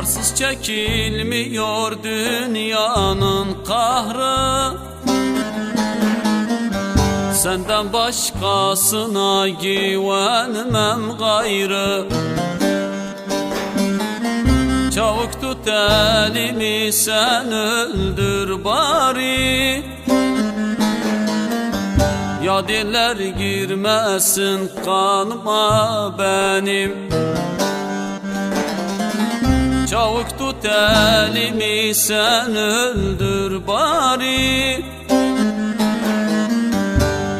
Yalnız çekilmiyor dünyanın kahrı. Senden başkasına güvenmem gayrı. Çabuk tut elimi sen öldür bari. Ya diller girmesin kanıma benim Çabuk tut elimi sen öldür bari.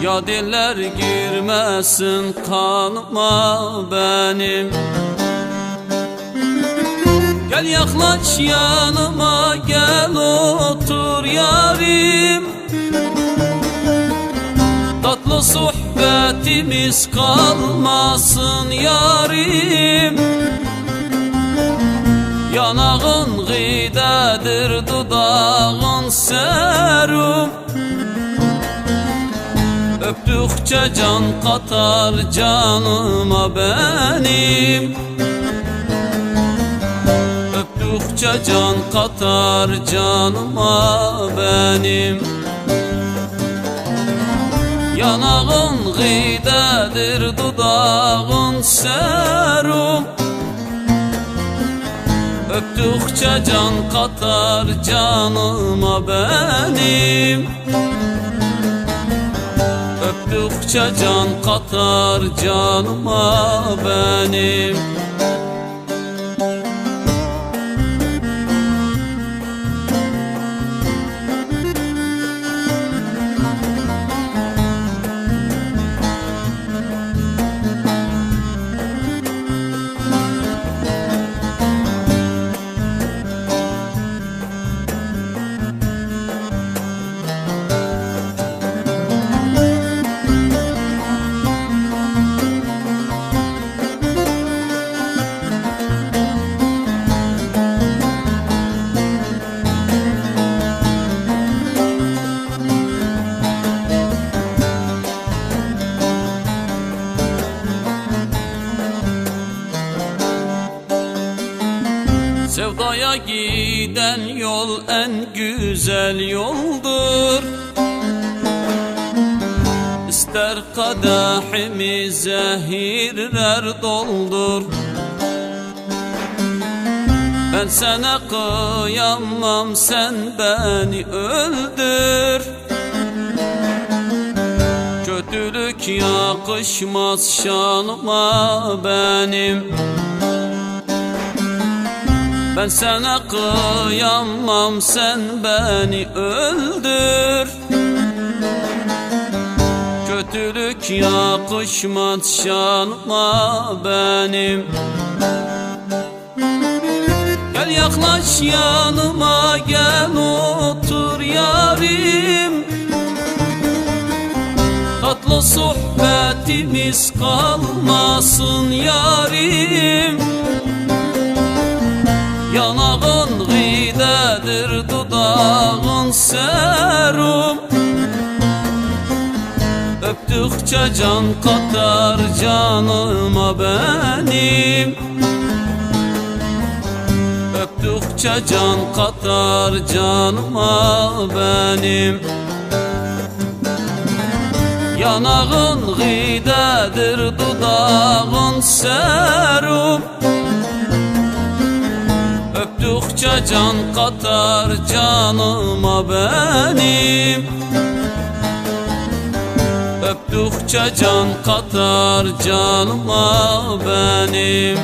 Ya diller girmesin kanıma benim. Gel yaklaş yanıma gel otur yarim. Tatlı sohbetimiz kalmasın yarim Yanağın gıdedir dudağın serum Öptükçe can katar canıma benim. Öptükçe can katar canıma benim. Yanağın gıdedir dudağın serum Öptükçe can katar canıma benim. Öptükçe can katar canıma benim Sevdaya giden yol en güzel yoldur. İster kadehimi zehirler doldur. Ben sana kıyamam sen beni öldür. Kötülük yakışmaz şanıma benim ben sana kıyamam sen beni öldür. Kötülük yakışmaz şanıma benim. Gel yaklaş yanıma gel otur yarim. Tatlı sohbetimiz kalmasın yarim Yanağın gıdedir dudağın serum. Öptükçe can katar canıma benim. Öptükçe can katar canıma benim. Yanağın gıdedir dudağın serum Öptükçe can katar canıma benim. Öptükçe can katar canıma benim